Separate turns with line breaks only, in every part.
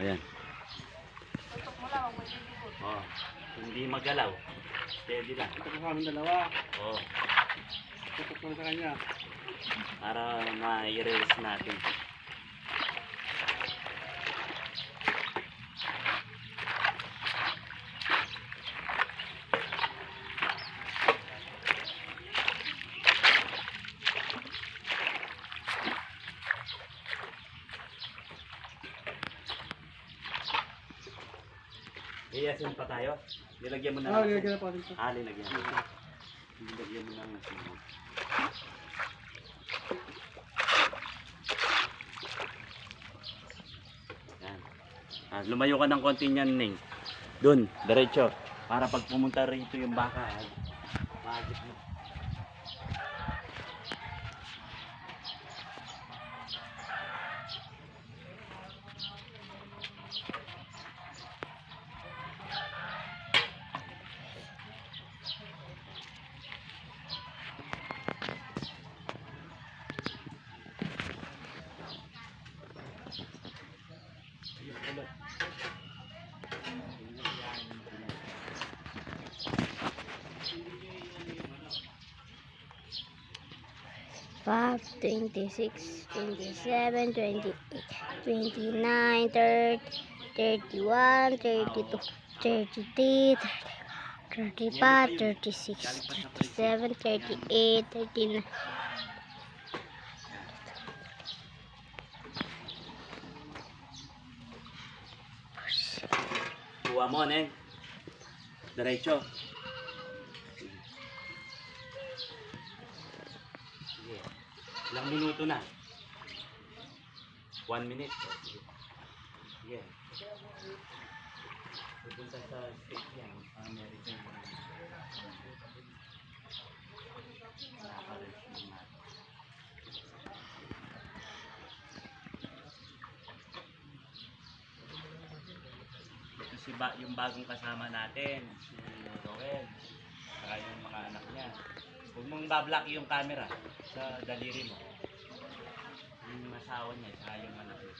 Ayan.
Tutok mo lang, huwag mo.
Oh, hindi magalaw. Steady lang.
Ito po kami dalawa.
Oh,
Tutok mo sa kanya.
para ma-release natin. Iyasin pa tayo. Nilagyan mo na
Ah,
ng-
gagana pa dito.
Ah, nilagyan mo. Nilagyan mo ng asin. Yan. Ah, lumayo ka ng konti niyan, Ning. Doon, diretso. Para pag pumunta rito yung baka, ah, maagit mo.
Five, twenty-six, twenty-seven, twenty-eight, twenty-nine, thirty, thirty-one, thirty-two, thirty-three, thirty-five, thirty-six, thirty-seven, thirty-eight, thirty-nine.
Kuha mo, Neng. Diretso. Ilang minuto na? One minute. Oh, Sige. Pupunta sa state yan. American. Ito si ba, yung bagong kasama natin, si Roel. Saka yung mga anak niya. Huwag mong bablock yung camera sa daliri mo. Yung asawa niya, saka yung anak niya.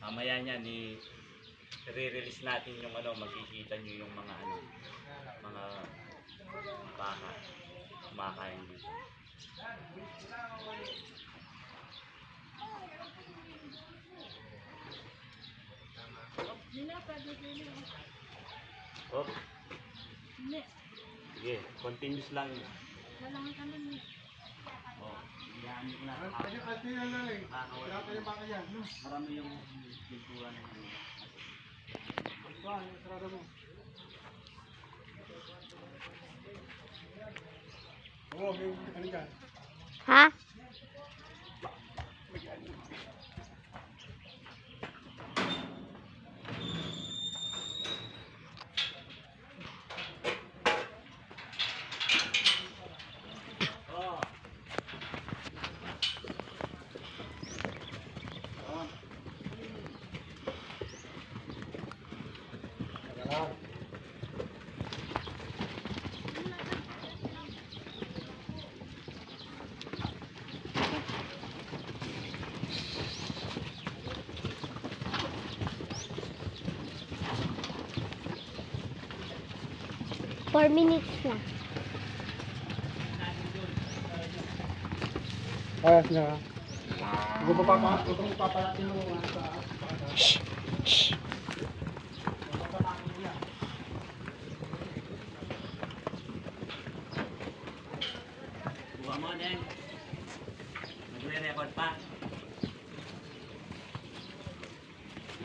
Mamaya niya ni re-release natin yung ano, makikita nyo yung mga ano, mga baka kumakain dito. Oh. Sige, continuous lang yun. Oh, iyahan ko na.
Kanya kasi yan lang eh.
Kakawala.
Kaya kayo baka yan.
Marami yung pintura.
Ito ah, yung sarado mo. Oo, may ano dyan.
Ha? 4 minutes na.
Ayos na. Ito pa pa, ito pa pala tinulungan sa...
Shh! Shh! mo, Neng. Pa.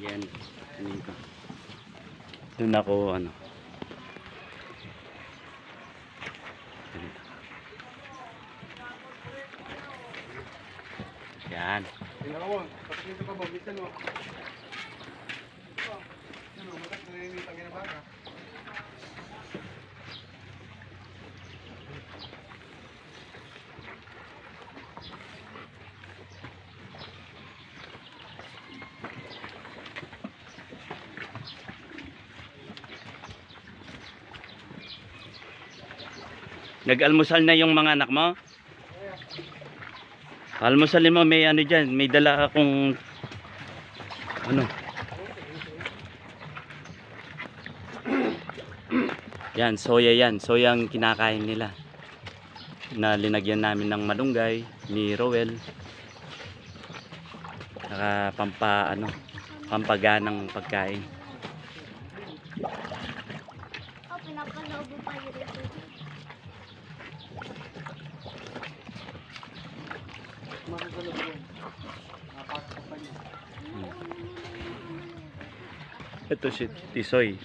Yan. Ano yun ko? Doon ako, ano, Yan. Nag-almusal na yung mga anak mo? Almusalin mo, may ano dyan, may dala akong ano. Yan, soya yan. Soya ang kinakain nila. Na linagyan namin ng malunggay ni Rowel. Saka pampa, ano, pampaganang pagkain.
Ito
si Tisoy.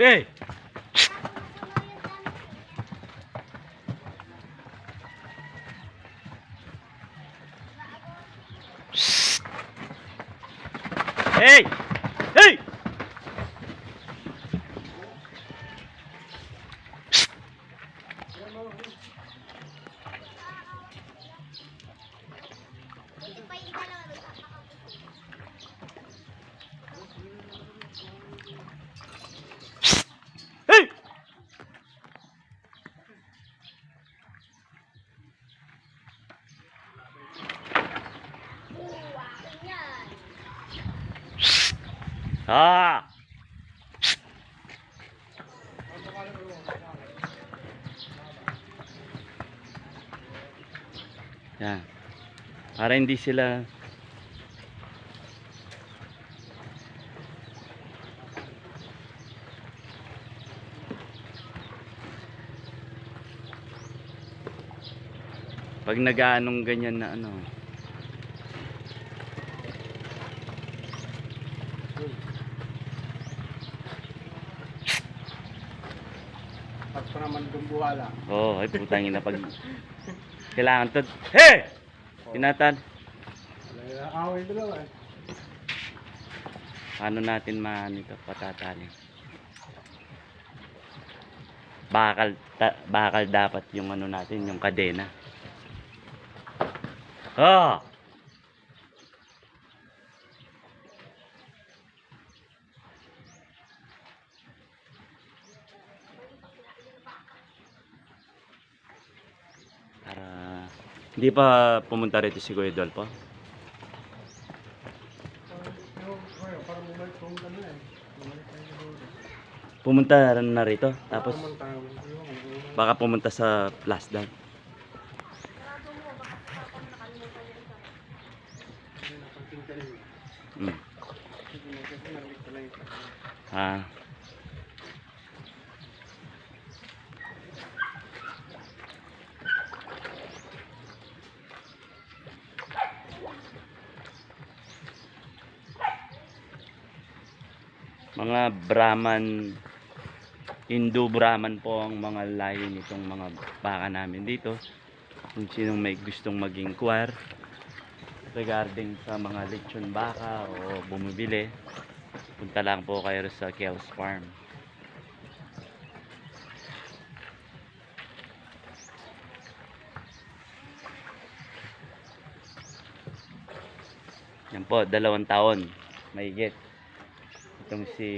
Hey! Hey! Hey! Hey! Ah! Yan. Para hindi sila pag nag-aanong ganyan na ano
naman gumbuhala.
oh ay putang ina pag kailangan to. Hey! Tinatan.
Wala na away dalawa eh.
paano natin maano ito patatali? Bakal ta, bakal dapat yung ano natin yung kadena. Oh para hindi pa pumunta rito si Kuya Dolpo pumunta na rito tapos baka pumunta sa Plasdan mm. Ah mga Brahman Hindu Brahman po ang mga lahi nitong mga baka namin dito. Kung sinong may gustong maging choir regarding sa mga lechon baka o bumibili punta lang po kayo sa Kels Farm. Yan po dalawang taon mahigit itong si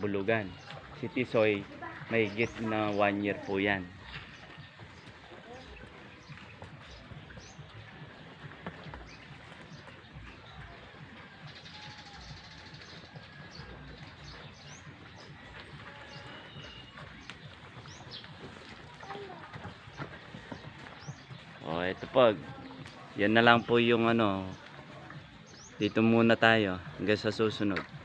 Bulugan si Tisoy mahigit na one year po yan O, ito po. Yan na lang po yung ano. Dito muna tayo hanggang sa susunod.